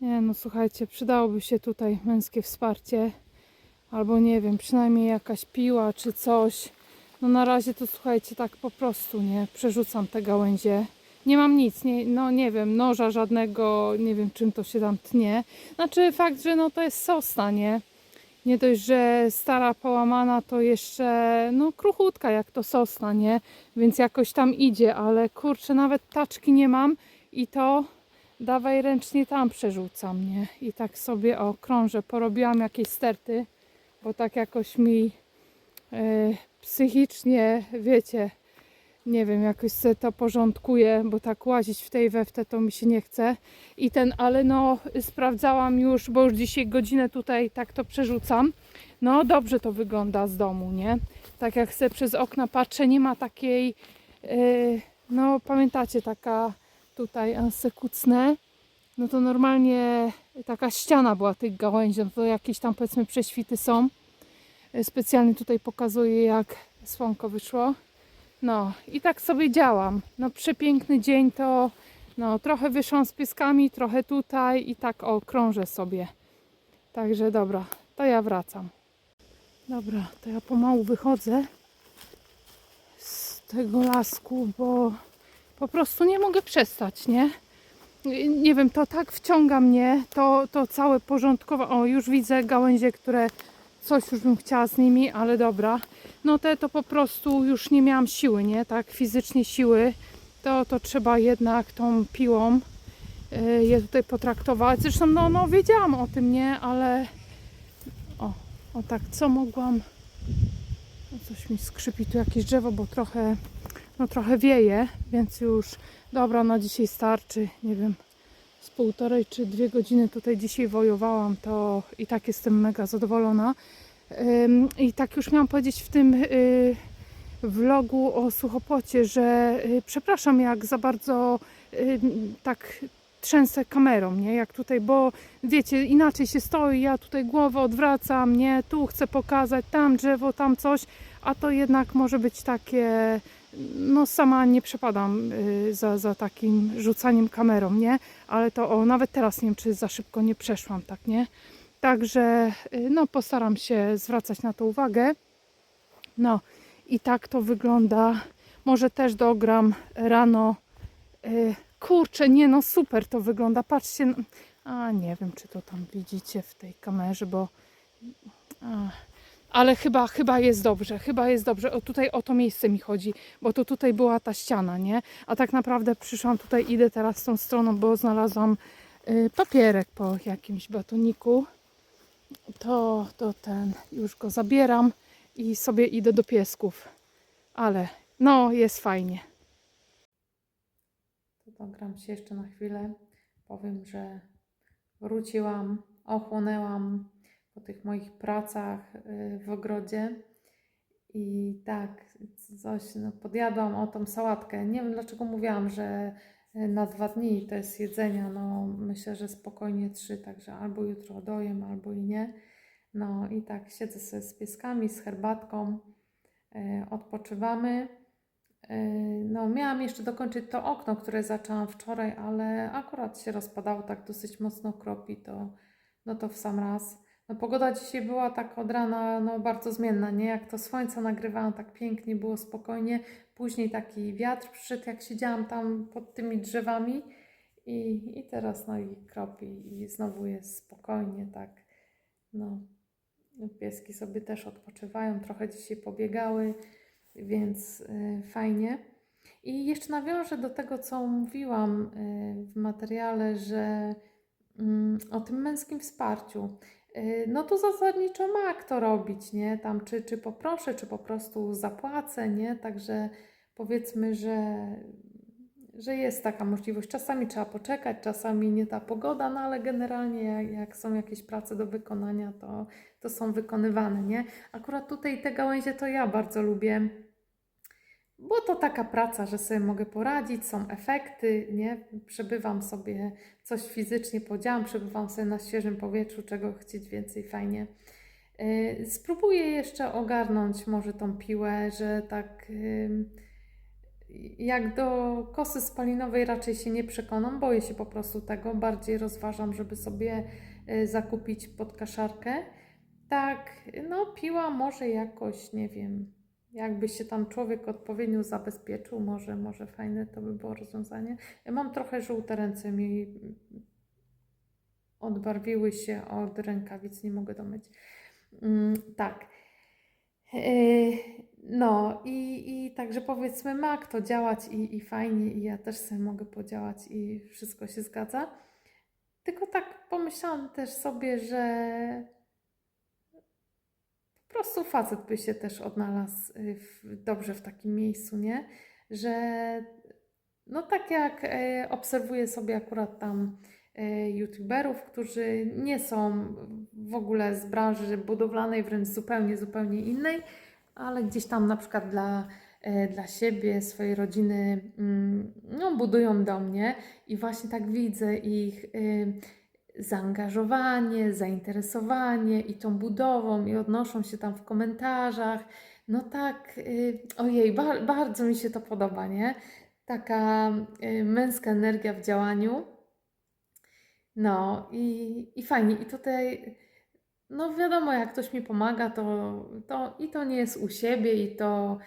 Nie no, słuchajcie, przydałoby się tutaj męskie wsparcie. Albo nie wiem, przynajmniej jakaś piła czy coś. No na razie to słuchajcie, tak po prostu, nie? Przerzucam te gałęzie. Nie mam nic, nie, no nie wiem, noża żadnego, nie wiem czym to się tam tnie. Znaczy fakt, że no to jest sosna, nie? Nie dość, że stara połamana, to jeszcze no kruchutka jak to sosna, nie? Więc jakoś tam idzie, ale kurczę, nawet taczki nie mam i to dawaj ręcznie tam przerzucam, nie? I tak sobie o krążę, porobiłam jakieś sterty, bo tak jakoś mi e, psychicznie, wiecie, nie wiem, jakoś sobie to porządkuję, bo tak łazić w tej we w te to mi się nie chce. I ten, ale no sprawdzałam już, bo już dzisiaj godzinę tutaj tak to przerzucam. No dobrze to wygląda z domu, nie? Tak jak sobie przez okna patrzę, nie ma takiej, e, no pamiętacie, taka tutaj a se kucnę, no to normalnie taka ściana była tych gałęzi, no to jakieś tam powiedzmy prześwity są. E, Specjalnie tutaj pokazuję jak słonko wyszło. No i tak sobie działam. No przepiękny dzień to no trochę wyszłam z pieskami, trochę tutaj i tak o krążę sobie. Także dobra, to ja wracam. Dobra, to ja pomału wychodzę z tego lasku, bo po prostu nie mogę przestać, nie? Nie wiem, to tak wciąga mnie, to, to całe porządkowe. O, już widzę gałęzie, które coś już bym chciała z nimi, ale dobra. No te to po prostu już nie miałam siły, nie? Tak, fizycznie siły. To, to trzeba jednak tą piłą y, je tutaj potraktować. Zresztą, no, no wiedziałam o tym, nie? Ale o, o tak, co mogłam... No, coś mi skrzypi tu jakieś drzewo, bo trochę, no trochę wieje, więc już dobra, na dzisiaj starczy, nie wiem, z półtorej czy dwie godziny tutaj dzisiaj wojowałam, to i tak jestem mega zadowolona. I tak już miałam powiedzieć w tym y, vlogu o Suchopocie, że y, przepraszam jak za bardzo y, tak trzęsę kamerą, nie? Jak tutaj, bo wiecie, inaczej się stoi, ja tutaj głowę odwracam, nie? Tu chcę pokazać, tam drzewo, tam coś, a to jednak może być takie, no sama nie przepadam y, za, za takim rzucaniem kamerą, nie? Ale to, o, nawet teraz nie wiem, czy za szybko nie przeszłam, tak, nie? Także, y, no postaram się zwracać na to uwagę. No i tak to wygląda. Może też dogram rano. Y, Kurczę, nie no, super to wygląda. Patrzcie, no- a nie wiem, czy to tam widzicie w tej kamerze, bo. A, ale chyba, chyba jest dobrze, chyba jest dobrze. O tutaj o to miejsce mi chodzi, bo to tutaj była ta ściana, nie? A tak naprawdę przyszłam tutaj, idę teraz tą stroną, bo znalazłam y, papierek po jakimś batoniku. To, to ten, już go zabieram i sobie idę do piesków. Ale no, jest fajnie. To się jeszcze na chwilę. Powiem, że wróciłam, ochłonęłam po tych moich pracach y, w ogrodzie. I tak, coś no, podjadłam o tą sałatkę. Nie wiem dlaczego mówiłam, że y, na dwa dni to jest jedzenia. No myślę, że spokojnie trzy, także albo jutro dojem, albo i nie. No i tak siedzę sobie z pieskami, z herbatką, y, odpoczywamy. No, miałam jeszcze dokończyć to okno, które zaczęłam wczoraj, ale akurat się rozpadało, tak dosyć mocno kropi, to, no to w sam raz. No, pogoda dzisiaj była tak od rana no, bardzo zmienna, nie? Jak to słońce nagrywałam, tak pięknie było, spokojnie. Później taki wiatr przyszedł, jak siedziałam tam pod tymi drzewami i, i teraz no i kropi i znowu jest spokojnie, tak. No, pieski sobie też odpoczywają, trochę dzisiaj pobiegały więc y, fajnie. I jeszcze nawiążę do tego, co mówiłam y, w materiale, że mm, o tym męskim wsparciu. Y, No to zasadniczo ma kto robić, nie? Tam czy, czy poproszę, czy po prostu zapłacę, nie? Także powiedzmy, że, że jest taka możliwość. Czasami trzeba poczekać, czasami nie ta pogoda, no ale generalnie jak, jak są jakieś prace do wykonania, to, to są wykonywane, nie? Akurat tutaj te gałęzie to ja bardzo lubię, bo to taka praca, że sobie mogę poradzić, są efekty, nie? Przebywam sobie, coś fizycznie podziałam, przebywam sobie na świeżym powietrzu, czego chcieć więcej, fajnie. Yy, Spróbuję jeszcze ogarnąć może tą piłę, że tak, ym, jak do kosy spalinowej raczej się nie przekonam, boję się po prostu tego. Bardziej rozważam, żeby sobie y, zakupić podkaszarkę. Tak, no piła może jakoś, nie wiem, jakby się tam człowiek odpowiednio zabezpieczył, może, może fajne to by było rozwiązanie. Ja mam trochę żółte ręce, mi odbarwiły się od rękawic, nie mogę domyć. Mm, tak. Yy, No i, i także powiedzmy ma to działać i, i fajnie i ja też sobie mogę podziałać i wszystko się zgadza. Tylko tak pomyślałam też sobie, że po prostu facet by się też odnalazł y, w, dobrze w takim miejscu, nie? Że no tak jak e, obserwuję sobie akurat tam e, youtuberów, którzy nie są w ogóle z branży budowlanej, wręcz zupełnie, zupełnie innej, ale gdzieś tam na przykład dla, e, dla siebie, swojej rodziny mm, no, budują dom, nie? I właśnie tak widzę ich y, zaangażowanie, zainteresowanie i tą budową i odnoszą się tam w komentarzach. No tak, y, ojej, ba bardzo mi się to podoba, nie? Taka y, męska energia w działaniu. No i, i fajnie. I tutaj, no wiadomo, jak ktoś mi pomaga, to, to i to nie jest u siebie, i to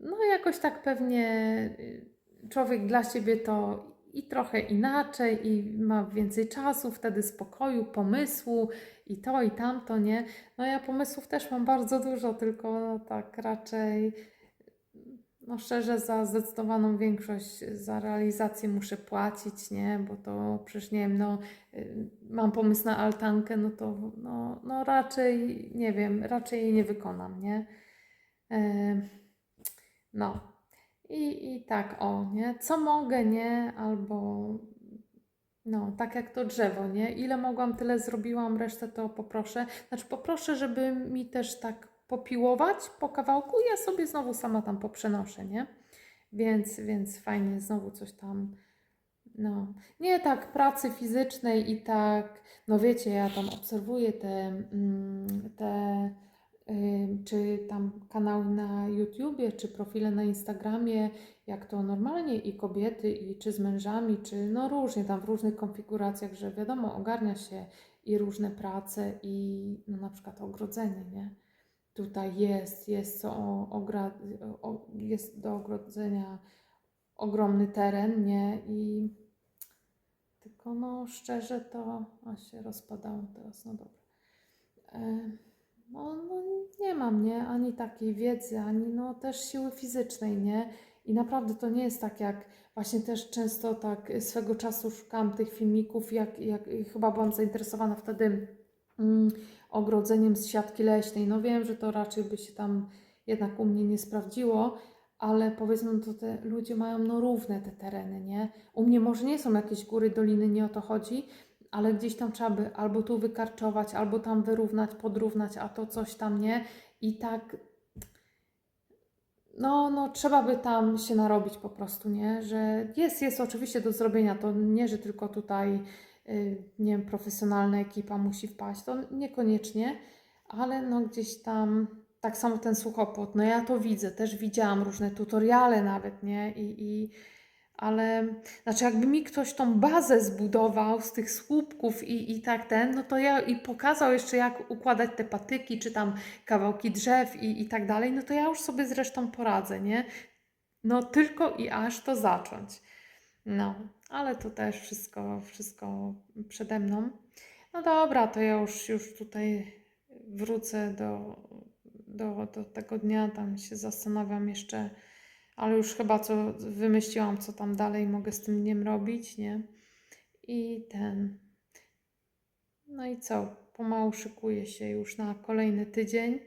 no jakoś tak pewnie y, człowiek dla siebie to i trochę inaczej, i ma więcej czasu, wtedy spokoju, pomysłu, i to, i tamto, nie? No ja pomysłów też mam bardzo dużo, tylko no, tak raczej, no szczerze, za zdecydowaną większość, za realizację muszę płacić, nie? Bo to przecież nie wiem, no y, mam pomysł na altankę, no to no, no raczej, nie wiem, raczej jej nie wykonam, nie? No. I, I tak, o, nie? Co mogę, nie? Albo no, tak jak to drzewo, nie? Ile mogłam, tyle zrobiłam, resztę to poproszę. Znaczy, poproszę, żeby mi też tak popiłować po kawałku, ja sobie znowu sama tam poprzenoszę, nie? Więc, więc fajnie, znowu coś tam. No, nie tak pracy fizycznej i tak, no wiecie, ja tam obserwuję te, mm, te czy tam kanały na YouTubie, czy profile na Instagramie, jak to normalnie i kobiety, i czy z mężami, czy no różnie tam w różnych konfiguracjach, że wiadomo, ogarnia się i różne prace i no na przykład ogrodzenie, nie? Tutaj jest, jest co ogra, jest do ogrodzenia ogromny teren, nie? I tylko no szczerze to, a się rozpadało teraz, no dobra. No, no nie mam, nie? Ani takiej wiedzy, ani no też siły fizycznej, nie? I naprawdę to nie jest tak, jak właśnie też często tak swego czasu szukałam tych filmików, jak, jak chyba byłam zainteresowana wtedy mm, ogrodzeniem z siatki leśnej. No wiem, że to raczej by się tam jednak u mnie nie sprawdziło, ale powiedzmy, no to te ludzie mają no równe te tereny, nie? U mnie może nie są jakieś góry, doliny, nie o to chodzi, ale gdzieś tam trzeba by albo tu wykarczować, albo tam wyrównać, podrównać, a to coś tam nie. I tak, no, no trzeba by tam się narobić po prostu, nie? Że jest, jest oczywiście do zrobienia, to nie, że tylko tutaj, y, nie wiem, profesjonalna ekipa musi wpaść, to niekoniecznie, ale no gdzieś tam, tak samo ten suchopłot, no ja to widzę, też widziałam różne tutoriale nawet, nie? I, i ale znaczy, jakby mi ktoś tą bazę zbudował z tych słupków i, i tak ten, no to ja i pokazał jeszcze, jak układać te patyki, czy tam kawałki drzew i, i tak dalej, no to ja już sobie zresztą poradzę, nie? No tylko i aż to zacząć. No, ale to też wszystko, wszystko przede mną. No dobra, to ja już, już tutaj wrócę do, do, do tego dnia, tam się zastanawiam jeszcze ale już chyba co wymyśliłam, co tam dalej mogę z tym dniem robić, nie? I ten. No i co? Pomału szykuję się już na kolejny tydzień.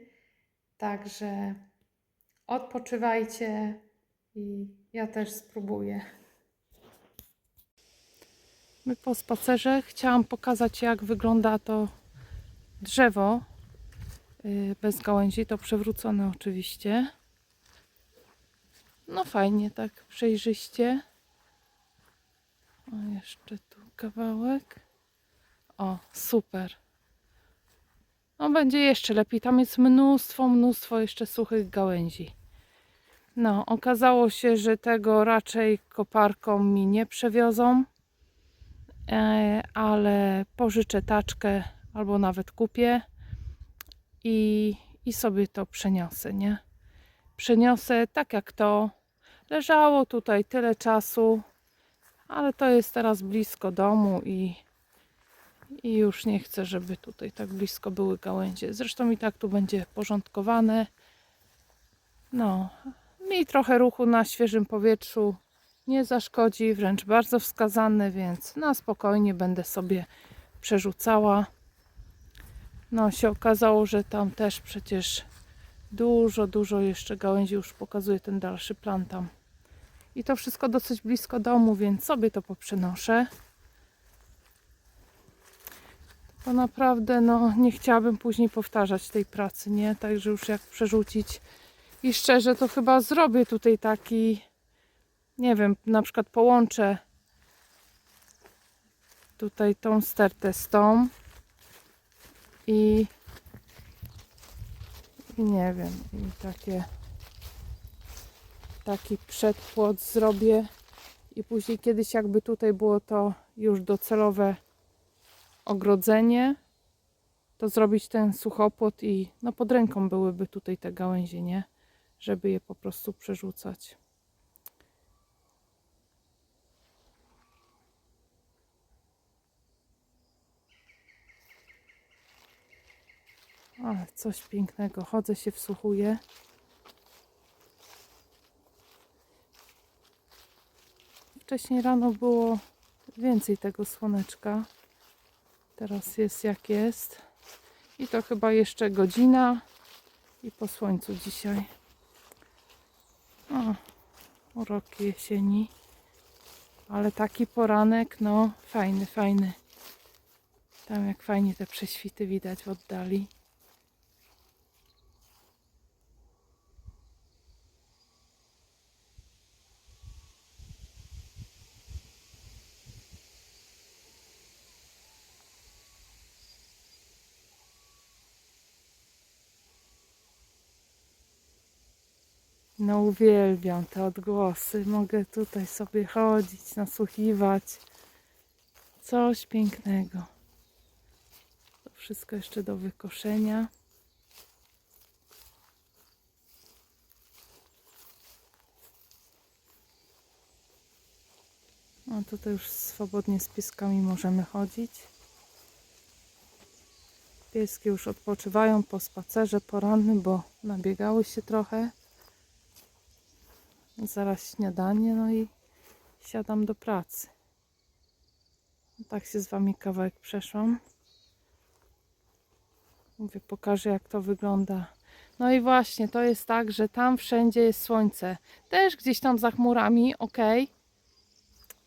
Także odpoczywajcie i ja też spróbuję. My po spacerze chciałam pokazać, jak wygląda to drzewo yy, bez gałęzi. To przewrócone oczywiście. No fajnie, tak przejrzyście. O, jeszcze tu kawałek. O, super. No będzie jeszcze lepiej. Tam jest mnóstwo, mnóstwo jeszcze suchych gałęzi. No, okazało się, że tego raczej koparką mi nie przewiozą, e, ale pożyczę taczkę albo nawet kupię i, i sobie to przeniosę, nie? Przeniosę tak jak to. Leżało tutaj tyle czasu, ale to jest teraz blisko domu i, i już nie chcę, żeby tutaj tak blisko były gałęzie. Zresztą i tak tu będzie porządkowane. No, mi trochę ruchu na świeżym powietrzu nie zaszkodzi, wręcz bardzo wskazane, więc na spokojnie będę sobie przerzucała. No, się okazało, że tam też przecież dużo, dużo jeszcze gałęzi już pokazuje ten dalszy plan tam. I to wszystko dosyć blisko domu, więc sobie to poprzenoszę. Bo naprawdę, no, nie chciałabym później powtarzać tej pracy, nie? Także już jak przerzucić i szczerze to chyba zrobię tutaj taki, nie wiem, na przykład połączę tutaj tą stertę z tą i nie wiem, i takie taki przedpłot zrobię i później kiedyś jakby tutaj było to już docelowe ogrodzenie, to zrobić ten suchopłot i no pod ręką byłyby tutaj te gałęzie, nie? Żeby je po prostu przerzucać. Ale coś pięknego. Chodzę się wsłuchuję. Wcześniej rano było więcej tego słoneczka. Teraz jest jak jest. I to chyba jeszcze godzina i po słońcu dzisiaj. O, uroki jesieni. Ale taki poranek, no fajny, fajny. Tam jak fajnie te prześwity widać w oddali. No uwielbiam te odgłosy. Mogę tutaj sobie chodzić, nasłuchiwać. Coś pięknego. To wszystko jeszcze do wykoszenia. No tutaj już swobodnie z pieskami możemy chodzić. Pieski już odpoczywają po spacerze porannym, bo nabiegały się trochę. Zaraz śniadanie, no i siadam do pracy. Tak się z Wami kawałek przeszłam. Mówię, pokażę jak to wygląda. No i właśnie, to jest tak, że tam wszędzie jest słońce. Też gdzieś tam za chmurami, ok.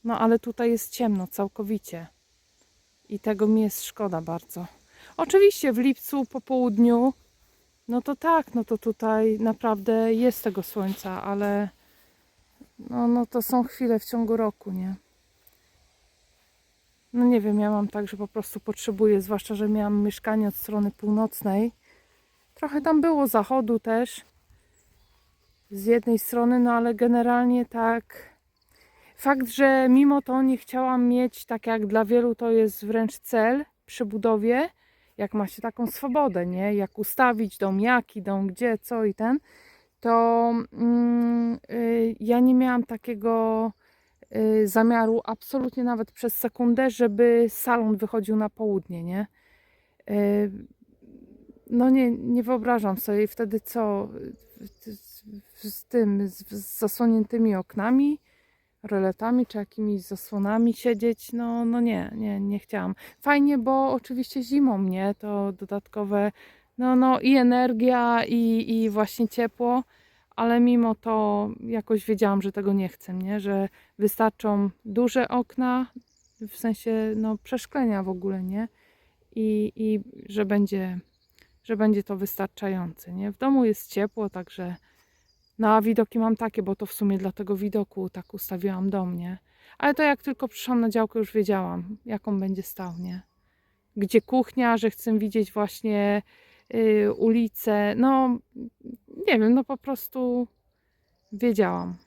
No ale tutaj jest ciemno całkowicie. I tego mi jest szkoda bardzo. Oczywiście w lipcu po południu, no to tak, no to tutaj naprawdę jest tego słońca, ale no, no to są chwile w ciągu roku, nie? No nie wiem, ja mam tak, że po prostu potrzebuję, zwłaszcza, że miałam mieszkanie od strony północnej. Trochę tam było zachodu też. Z jednej strony, no ale generalnie tak. Fakt, że mimo to nie chciałam mieć, tak jak dla wielu to jest wręcz cel przy budowie, jak ma się taką swobodę, nie? Jak ustawić dom, jaki dom, gdzie, co i ten to mm, y, ja nie miałam takiego y, zamiaru absolutnie nawet przez sekundę, żeby salon wychodził na południe, nie? Y, no nie, nie wyobrażam sobie wtedy co z tym, z, z zasłoniętymi oknami, reletami czy jakimiś zasłonami siedzieć, no, no nie, nie, nie chciałam. Fajnie, bo oczywiście zimą mnie to dodatkowe no, no i energia, i, i właśnie ciepło, ale mimo to jakoś wiedziałam, że tego nie chcę, nie? że wystarczą duże okna, w sensie no, przeszklenia w ogóle, nie? I, i że, będzie, że będzie to wystarczające. Nie? W domu jest ciepło, także no a widoki mam takie, bo to w sumie dla tego widoku tak ustawiłam dom, nie? Ale to jak tylko przyszłam na działkę, już wiedziałam, jaką będzie stał, nie? Gdzie kuchnia, że chcę widzieć właśnie ulice, no nie wiem, no po prostu Wiedziałam.